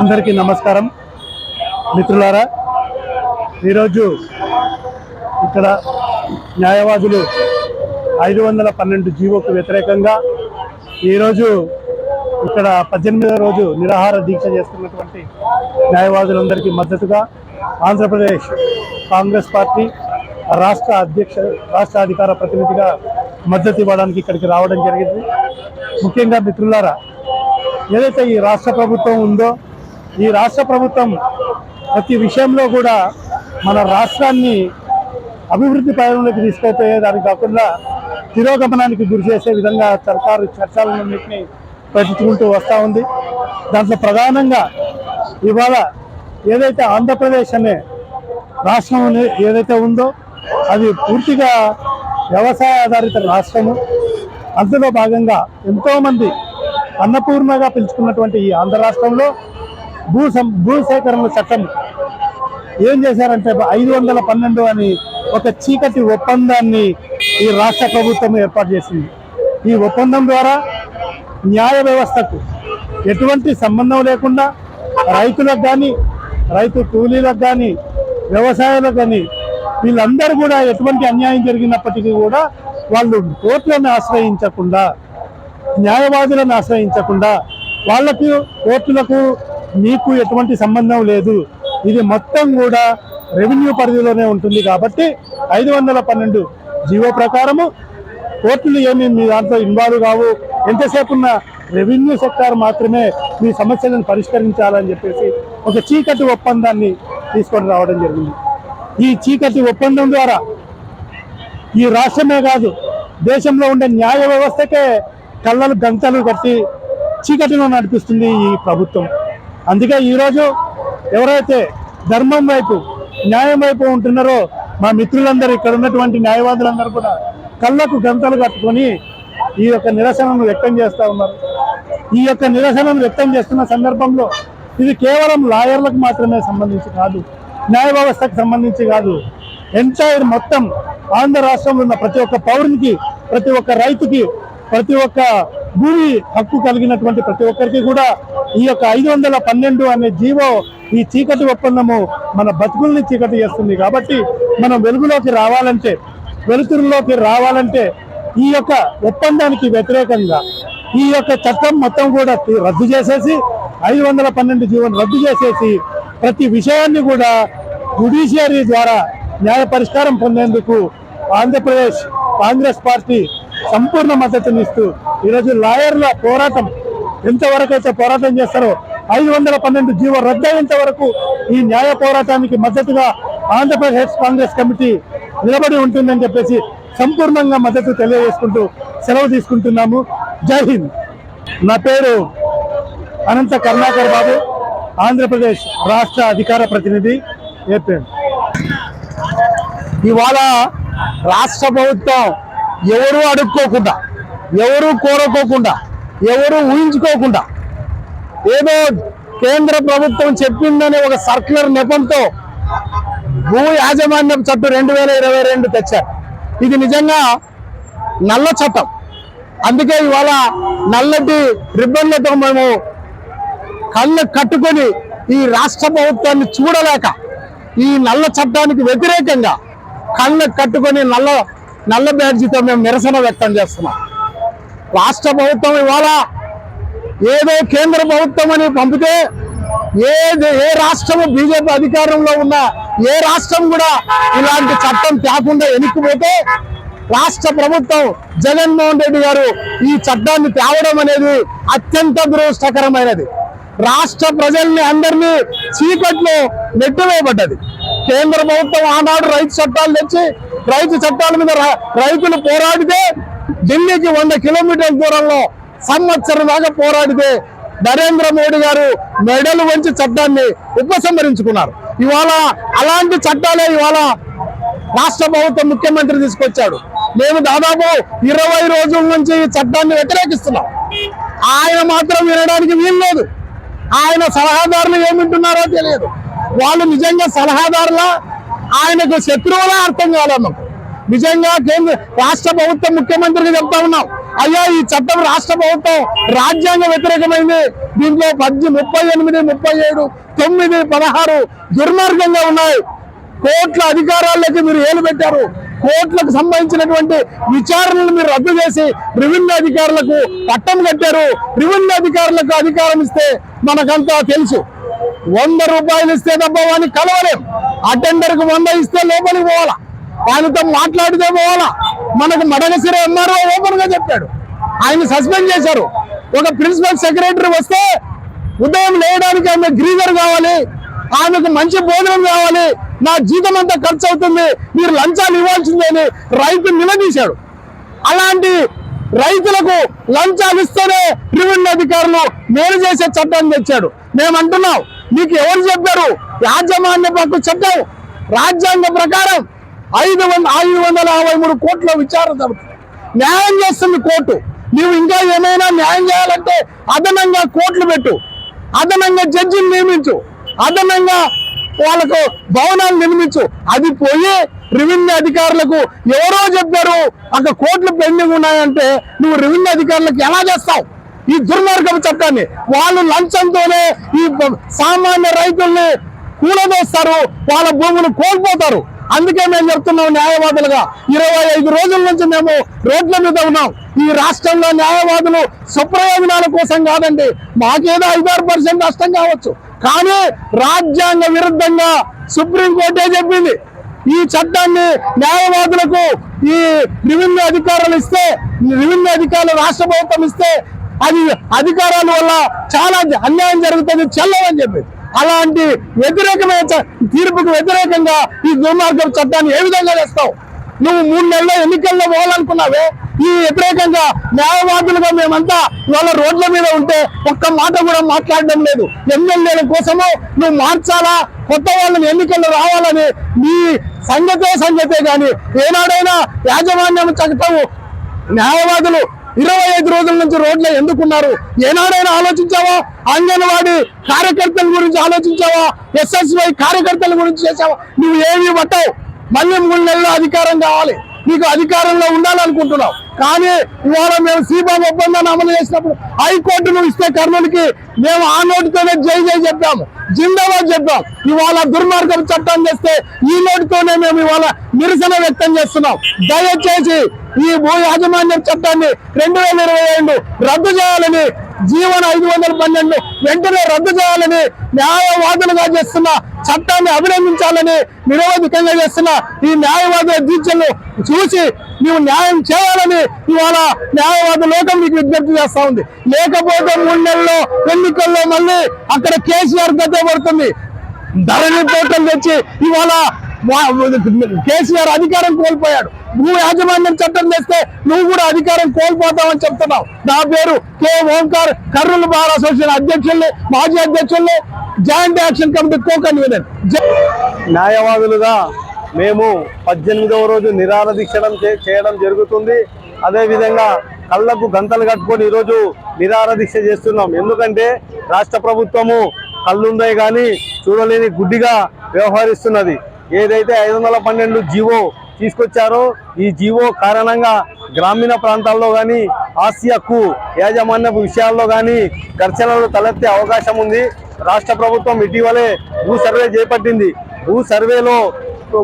అందరికీ నమస్కారం. మిత్రులారా ఈరోజు ఇక్కడ న్యాయవాదులు ఐదు వందల పన్నెండు జీవోకు వ్యతిరేకంగా ఈరోజు ఇక్కడ పద్దెనిమిదవ రోజు నిరాహార దీక్ష చేస్తున్నటువంటి న్యాయవాదులందరికీ మద్దతుగా ఆంధ్రప్రదేశ్ కాంగ్రెస్ పార్టీ రాష్ట్ర అధ్యక్ష రాష్ట్ర అధికార ప్రతినిధిగా మద్దతు ఇవ్వడానికి ఇక్కడికి రావడం జరిగింది. ముఖ్యంగా మిత్రులారా ఏదైతే ఈ రాష్ట్ర ప్రభుత్వం ఉందో ఈ రాష్ట్ర ప్రభుత్వం ప్రతి విషయంలో కూడా మన రాష్ట్రాన్ని అభివృద్ధి పయంలోకి తీసుకుపోయేదానికి కాకుండా తిరోగమనానికి గురి చేసే విధంగా సర్కారు చర్చలన్నింటినీ పెట్టుకుంటూ వస్తూ ఉంది. దాంట్లో ప్రధానంగా ఇవాళ ఏదైతే ఆంధ్రప్రదేశ్ అనే రాష్ట్రం ఏదైతే ఉందో అది పూర్తిగా వ్యవసాయ ఆధారిత రాష్ట్రము. అందులో భాగంగా ఎంతోమంది అన్నపూర్ణగా పిలుచుకున్నటువంటి ఈ ఆంధ్ర రాష్ట్రంలో భూ సం భూ సేకరణ చట్టం ఏం చేశారంటే ఐదు వందల పన్నెండు అని ఒక చీకటి ఒప్పందాన్ని ఈ రాష్ట్ర ప్రభుత్వం ఏర్పాటు చేసింది. ఈ ఒప్పందం ద్వారా న్యాయ వ్యవస్థకు ఎటువంటి సంబంధం లేకుండా రైతులకు కానీ రైతు కూలీలకు కానీ వ్యవసాయాలకు కానీ వీళ్ళందరూ కూడా ఎటువంటి అన్యాయం జరిగినప్పటికీ కూడా వాళ్ళు కోర్టులను ఆశ్రయించకుండా న్యాయవాదులను ఆశ్రయించకుండా వాళ్ళకు కోర్టులకు మీకు ఎటువంటి సంబంధం లేదు. ఇది మొత్తం కూడా రెవెన్యూ పరిధిలోనే ఉంటుంది కాబట్టి ఐదు వందల పన్నెండు జీవో ప్రకారము కోర్టులు ఏమి మీ దాంట్లో ఇన్వాల్వ్ కావు. ఎంతసేపు ఉన్న రెవెన్యూ సెక్టార్ మాత్రమే మీ సమస్యలను పరిష్కరించాలని చెప్పేసి ఒక చీకటి ఒప్పందాన్ని తీసుకొని రావడం జరిగింది. ఈ చీకటి ఒప్పందం ద్వారా ఈ రాష్ట్రమే కాదు దేశంలో ఉండే న్యాయ వ్యవస్థకే కళ్ళలు గంతలు కట్టి చీకటిలో నడిపిస్తుంది ఈ ప్రభుత్వం. అందుకే ఈరోజు ఎవరైతే ధర్మం వైపు న్యాయం వైపు ఉంటున్నారో మా మిత్రులందరూ ఇక్కడ ఉన్నటువంటి న్యాయవాదులందరూ కూడా కళ్ళకు గంతలు కట్టుకొని ఈ యొక్క నిరసనను వ్యక్తం చేస్తూ ఉన్నారు. ఈ యొక్క నిరసనను వ్యక్తం చేస్తున్న సందర్భంలో ఇది కేవలం లాయర్లకు మాత్రమే సంబంధించి కాదు న్యాయ వ్యవస్థకు సంబంధించి కాదు. ఎంటైర్ మొత్తం ఆంధ్ర రాష్ట్రంలో ఉన్న ప్రతి ఒక్క పౌరునికి ప్రతి ఒక్క రైతుకి ప్రతి ఒక్క భూమి హక్కు కలిగినటువంటి ప్రతి ఒక్కరికి కూడా ఈ యొక్క ఐదు వందల పన్నెండు అనే జీవో ఈ చీకటి ఒప్పందము మన బతుకుల్ని చీకటి చేస్తుంది. కాబట్టి మనం వెలుగులోకి రావాలంటే వెలుతురులోకి రావాలంటే ఈ యొక్క ఒప్పందానికి వ్యతిరేకంగా ఈ యొక్క చట్టం మొత్తం కూడా రద్దు చేసేసి ఐదు వందల పన్నెండు జీవోని రద్దు చేసేసి ప్రతి విషయాన్ని కూడా జుడిషియరీ ద్వారా న్యాయ పరిష్కారం పొందేందుకు ఆంధ్రప్రదేశ్ కాంగ్రెస్ పార్టీ సంపూర్ణ మద్దతునిస్తూ ఈరోజు లాయర్ల పోరాటం ఎంతవరకు అయితే పోరాటం చేస్తారో ఐదు వందల పన్నెండు జీవో రద్దయ్యేంత వరకు ఈ న్యాయ పోరాటానికి మద్దతుగా ఆంధ్రప్రదేశ్ కాంగ్రెస్ కమిటీ నిలబడి ఉంటుందని చెప్పేసి సంపూర్ణంగా మద్దతు తెలియజేసుకుంటూ సెలవు తీసుకుంటున్నాము. జై హింద్. నా పేరు అనంత కరుణాకర్ బాబు ఆంధ్రప్రదేశ్ రాష్ట్ర అధికార ప్రతినిధి ఏపీ. ఇవాళ రాష్ట్ర ప్రభుత్వం ఎవరు అడుక్కోకుండా ఎవరు కోరుకోకుండా ఎవరు ఊహించుకోకుండా ఏదో కేంద్ర ప్రభుత్వం చెప్పిందని ఒక సర్క్యులర్ నెపంతో భూ యాజమాన్యం చట్టం రెండు వేల ఇరవై రెండు తెచ్చారు. ఇది నిజంగా నల్ల చట్టం. అందుకే ఇవాళ నల్లటి రిబ్బన్లతో మేము కళ్ళు కట్టుకొని ఈ రాష్ట్ర ప్రభుత్వాన్ని చూడలేక ఈ నల్ల చట్టానికి వ్యతిరేకంగా కళ్ళు కట్టుకొని నల్ల నల్ల బ్యాడ్జీతో మేము నిరసన వ్యక్తం చేస్తున్నాం. రాష్ట్ర ప్రభుత్వం ఇవాళ ఏదో కేంద్ర ప్రభుత్వం అని పంపితే ఏ ఏ రాష్ట్రము బీజేపీ అధికారంలో ఉన్న ఏ రాష్ట్రం కూడా ఇలాంటి చట్టం తేకుండా ఎన్నికపోతే రాష్ట్ర ప్రభుత్వం జగన్మోహన్ రెడ్డి గారు ఈ చట్టాన్ని తేవడం అనేది అత్యంత దురదృష్టకరమైనది. రాష్ట్ర ప్రజల్ని అందరినీ చీకట్లో నెట్టివేయబడ్డది. కేంద్ర ప్రభుత్వం ఆనాడు రైతు చట్టాలు తెచ్చి రైతు చట్టాల మీద రైతులు పోరాడితే ఢిల్లీకి వంద కిలోమీటర్ల దూరంలో సంవత్సరం దాకా పోరాడితే నరేంద్ర మోడీ గారు మెడలు వంచి చట్టాన్ని ఉపసంహరించుకున్నారు. ఇవాళ అలాంటి చట్టాలే ఇవాళ రాష్ట్ర ప్రభుత్వం ముఖ్యమంత్రి తీసుకొచ్చాడు. మేము దాదాపు ఇరవై రోజుల నుంచి ఈ చట్టాన్ని వ్యతిరేకిస్తున్నాం. ఆయన మాత్రం వినడానికి వీలు లేదు. ఆయన సలహాదారులు ఏమింటున్నారో తెలియదు. వాళ్ళు నిజంగా సలహాదారుల? ఆయనకు శత్రువులా అర్థం కాలేదు మాకు. నిజంగా కేంద్ర రాష్ట్ర ప్రభుత్వం ముఖ్యమంత్రికి చెప్తా ఉన్నాం. అయ్యా ఈ చట్టం రాష్ట్ర ప్రభుత్వం రాజ్యాంగ వ్యతిరేకమైంది. దీంట్లో పద్ది ముప్పై ఎనిమిది ముప్పై ఏడు తొమ్మిది పదహారు దుర్మార్గంగా ఉన్నాయి. కోట్ల అధికారాల్లోకి మీరు ఏలు పెట్టారు. కోట్లకు సంబంధించినటువంటి విచారణలు మీరు రద్దు చేసి రెవెన్యూ అధికారులకు పట్టం కట్టారు. రెవెన్యూ అధికారులకు అధికారం ఇస్తే మనకంతా తెలుసు. వంద రూపాయలు ఇస్తే తప్ప వాడిని కలవలేం. అటెండర్కు వంద ఇస్తే లోపలికి పోవాలా? వాళ్ళతో మాట్లాడితే పోవాలా? మనకు మడగసిర ఉన్నారు ఓపెన్గా చెప్పాడు. ఆయన సస్పెండ్ చేశారు. ఒక ప్రిన్సిపల్ సెక్రటరీ వస్తే ఉదయం లేయడానికి ఆమె గ్రీజర్ కావాలి. ఆమెకు మంచి భోజనం కావాలి. నా జీతం అంతా ఖర్చు అవుతుంది. మీరు లంచాలు ఇవ్వాల్సిందే అని రైతు నిలదీశాడు. అలాంటి రైతులకు లంచాలు ఇస్తేనే రెవెన్యూ అధికారులు మేలు చేసే చట్టాన్ని తెచ్చాడు. మేము అంటున్నాం మీకు ఎవరు చెప్పారు? యాజమాన్య హక్కు చట్టం రాజ్యాంగ ప్రకారం ఐదు వంద ఐదు వందల అరవై మూడు కోట్ల విచారణ జరుగుతుంది న్యాయం చేస్తుంది కోర్టు. నీవు ఇంకా ఏమైనా న్యాయం చేయాలంటే అదనంగా కోట్లు పెట్టు. అదనంగా జడ్జిని నియమించు. అదనంగా వాళ్ళకు భవనాలు నిర్మించు. అది పోయి రెవెన్యూ అధికారులకు ఎవరో చెప్పారు అక్కడ కోట్లు పెండింగ్ ఉన్నాయంటే నువ్వు రెవెన్యూ అధికారులకు ఎలా చేస్తావు? ఈ దుర్మార్గపు చట్టాన్ని వాళ్ళు లంచంతోనే ఈ సామాన్య రైతుల్ని కూలదోస్తారు వాళ్ళ భూములు కోల్పోతారు. అందుకే మేము చెప్తున్నాం న్యాయవాదులుగా ఇరవై ఐదు రోజుల నుంచి మేము రోడ్ల మీద ఉన్నాం. ఈ రాష్ట్రంలో న్యాయవాదులు సుప్రయోజనాల కోసం కాదండి మాకేదో ఐదారు పర్సెంట్ నష్టం కావచ్చు. కానీ రాజ్యాంగ విరుద్ధంగా సుప్రీంకోర్టే చెప్పింది ఈ చట్టాన్ని న్యాయవాదులకు ఈ రెవెన్యూ అధికారులు ఇస్తే రెవెన్యూ అధికారులు రాష్ట్ర ప్రభుత్వం ఇస్తే అది అధికారాల వల్ల చాలా అన్యాయం జరుగుతుంది చెల్లవని చెప్పి. అలాంటి వ్యతిరేకమైన తీర్పుకు వ్యతిరేకంగా ఈ దుర్మార్గం చట్టాన్ని ఏ విధంగా చేస్తావు? నువ్వు మూడు నెలల ఎన్నికల్లో పోవాలనుకున్నావే ఈ వ్యతిరేకంగా న్యాయవాదులుగా మేమంతా ఇవాళ రోడ్ల మీద ఉంటే ఒక్క మాట కూడా మాట్లాడడం లేదు. ఎమ్మెల్యేల కోసము నువ్వు మార్చాలా? కొత్త వాళ్ళని ఎన్నికల్లో రావాలని నీ సంగతే సంగతే కానీ ఏనాడైనా యాజమాన్యం చట్టం న్యాయవాదులు ఇరవై ఐదు రోజుల నుంచి రోడ్లో ఎందుకున్నారు? ఏనాడైనా ఆలోచించావా? అంగన్వాడీ కార్యకర్తల గురించి ఆలోచించావా? ఎస్ఎస్వై కార్యకర్తల గురించి చేసావా నువ్వు ఏమి పట్టావు. మళ్ళీ మూడు నెలలు అధికారం కావాలి. నీకు అధికారంలో ఉండాలనుకుంటున్నావు. కానీ ఇవాళ మేము సీబాబు ఒప్పందాన్ని అమలు చేసినప్పుడు హైకోర్టు ఇస్తే కర్నూలుకి మేము ఆ నోటితోనే జై జై చెప్పాము జిందాబాద్ చెప్పాం. ఇవాళ దుర్మార్గం చట్టం చేస్తే ఈ నోటితోనే మేము ఇవాళ నిరసన వ్యక్తం చేస్తున్నాం. దయచేసి ఈ భూ యాజమాన్యం చట్టాన్ని రెండు వేల ఇరవై రద్దు చేయాలని జీవన ఐదు వందల పన్నెండు వెంటనే రద్దు చేయాలని న్యాయవాదులుగా చేస్తున్న చట్టాన్ని అభినందించాలని నిరవధికంగా చేస్తున్న ఈ న్యాయవాదుల దీక్షలు చూసి నీవు న్యాయం చేయాలని ఇవాళ న్యాయవాద లోకం మీకు విజ్ఞప్తి చేస్తా ఉంది. లేకపోతే మూడు నెలల్లో ఎన్నికల్లో మళ్ళీ అక్కడ కేసీఆర్ గద్దె పడుతుంది. ధరణి పోటలు తెచ్చి ఇవాళ కేసీఆర్ అధికారం కోల్పోయాడు. నువ్వు యాజమాన్యం చట్టం చేస్తే నువ్వు కూడా అధికారం కోల్పోతావని చెప్తున్నావు. నా పేరు K. Omkar Kurnool bar association అధ్యక్షుల్ని మాజీ అధ్యక్షుల్ని joint action committee co convener న్యాయవాదులుగా మేము పద్దెనిమిదవ రోజు నిరార దీక్షడం చే- చేయడం జరుగుతుంది. అదేవిధంగా కళ్ళకు గంతలు కట్టుకొని ఈరోజు నిరార దీక్ష చేస్తున్నాం. ఎందుకంటే రాష్ట్ర ప్రభుత్వము కళ్ళుందే కానీ చూడలేని గుడ్డిగా వ్యవహరిస్తున్నది. ఏదైతే ఐదు వందల పన్నెండు జీవో తీసుకొచ్చారో ఈ జీవో కారణంగా గ్రామీణ ప్రాంతాల్లో కానీ ఆసియాకు హక్కు యాజమాన్యపు విషయాల్లో కానీ ఘర్షణలు తలెత్తే అవకాశం ఉంది. రాష్ట్ర ప్రభుత్వం ఇటీవలే భూ సర్వే చేపట్టింది. భూ సర్వేలో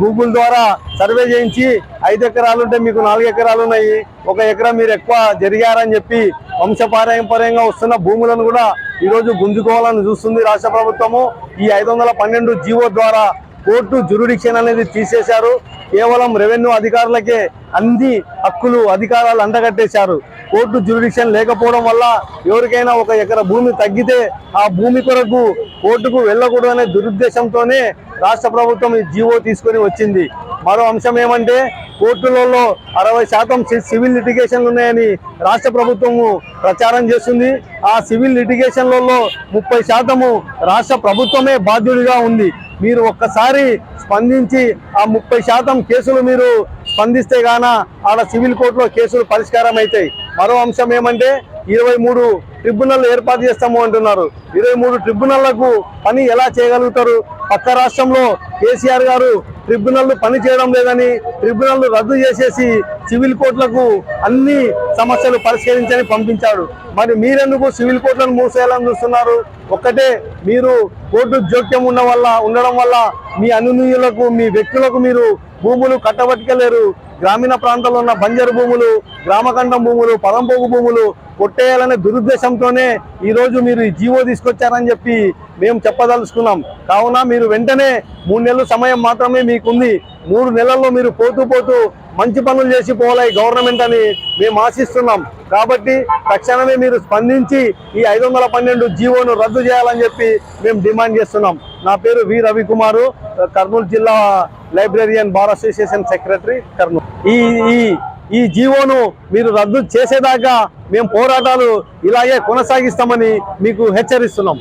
గూగుల్ ద్వారా సర్వే చేయించి ఐదు ఎకరాలు ఉంటే మీకు నాలుగు ఎకరాలు ఉన్నాయి. ఒక ఎకరా మీరు ఎక్కువ జరిగారని చెప్పి వంశపారంపర్యంగా వస్తున్న భూములను కూడా ఈరోజు గుంజుకోవాలని చూస్తుంది రాష్ట్ర ప్రభుత్వము. ఈ ఐదు వందల పన్నెండు జీవో ద్వారా కోర్టు జురుడిక్షన్ అనేది తీసేశారు. కేవలం రెవెన్యూ అధికారులకే అన్ని హక్కులు అధికారాలు అండగట్టేశారు కోర్టు జ్యురిడిక్షన్ లేకపోవడం వల్ల ఎవరికైనా ఒక ఎకర భూమి తగ్గితే ఆ భూమి కొరకు కోర్టుకు వెళ్ళకూడదనే దురుద్దేశంతోనే రాష్ట్ర ప్రభుత్వం ఈ జీవో తీసుకొని వచ్చింది. మరో అంశం ఏమంటే కోర్టులలో అరవై శాతం సివిల్ లిటిగేషన్లు ఉన్నాయని రాష్ట్ర ప్రభుత్వము ప్రచారం చేస్తుంది. ఆ సివిల్ లిటిగేషన్లలో ముప్పై శాతము రాష్ట్ర ప్రభుత్వమే బాధ్యుడిగా ఉంది. మీరు ఒక్కసారి స్పందించి ఆ ముప్పై శాతం కేసులు మీరు స్పందిస్తే గాన ఆడ సివిల్ కోర్టులో కేసులు పరిష్కారం అవుతాయి మరో అంశం ఏమంటే ఇరవై మూడు ట్రిబ్యునల్ ఏర్పాటు చేస్తాము అంటున్నారు. ఇరవై మూడు ట్రిబ్యునళ్ళకు పని ఎలా చేయగలుగుతారు? పక్క రాష్ట్రంలో కేసీఆర్ గారు ట్రిబ్యునల్ పని చేయడం లేదని ట్రిబ్యునల్ రద్దు చేసేసి సివిల్ కోర్టులకు అన్ని సమస్యలు పరిష్కరించని పంపించాడు. మరి మీరెందుకు సివిల్ కోర్టులను మూసేయాలని చూస్తున్నారు? ఒక్కటే మీరు కోర్టు జోక్యం ఉన్న వల్ల ఉండడం వల్ల మీ అనునీయులకు మీ వ్యక్తులకు మీరు భూములు కట్టబట్టుకెళ్ళేరు గ్రామీణ ప్రాంతాల్లో ఉన్న బంజరు భూములు గ్రామఖండం భూములు పదంపోగు భూములు కొట్టేయాలనే దురుద్దేశంతోనే ఈరోజు మీరు ఈ జీవో తీసుకొచ్చారని చెప్పి మేము చెప్పదలుచుకున్నాం. కావున మీరు వెంటనే మూడు నెలల సమయం మాత్రమే మీకుంది. మూడు నెలల్లో మీరు పోతూ పోతూ మంచి పనులు చేసి పోవాలి గవర్నమెంట్ అని మేము ఆశిస్తున్నాం. కాబట్టి తక్షణమే మీరు స్పందించి ఈ ఐదు వందల పన్నెండు జీవోను రద్దు చేయాలని చెప్పి మేము డిమాండ్ చేస్తున్నాం. నా పేరు వి రవికుమారు కర్నూలు జిల్లా library bar association secretary Kurnool. ఈ ఈ ఈ జీవోను మీరు రద్దు చేసేదాకా మేము పోరాటాలు ఇలాగే కొనసాగిస్తామని మీకు హెచ్చరిస్తున్నాం.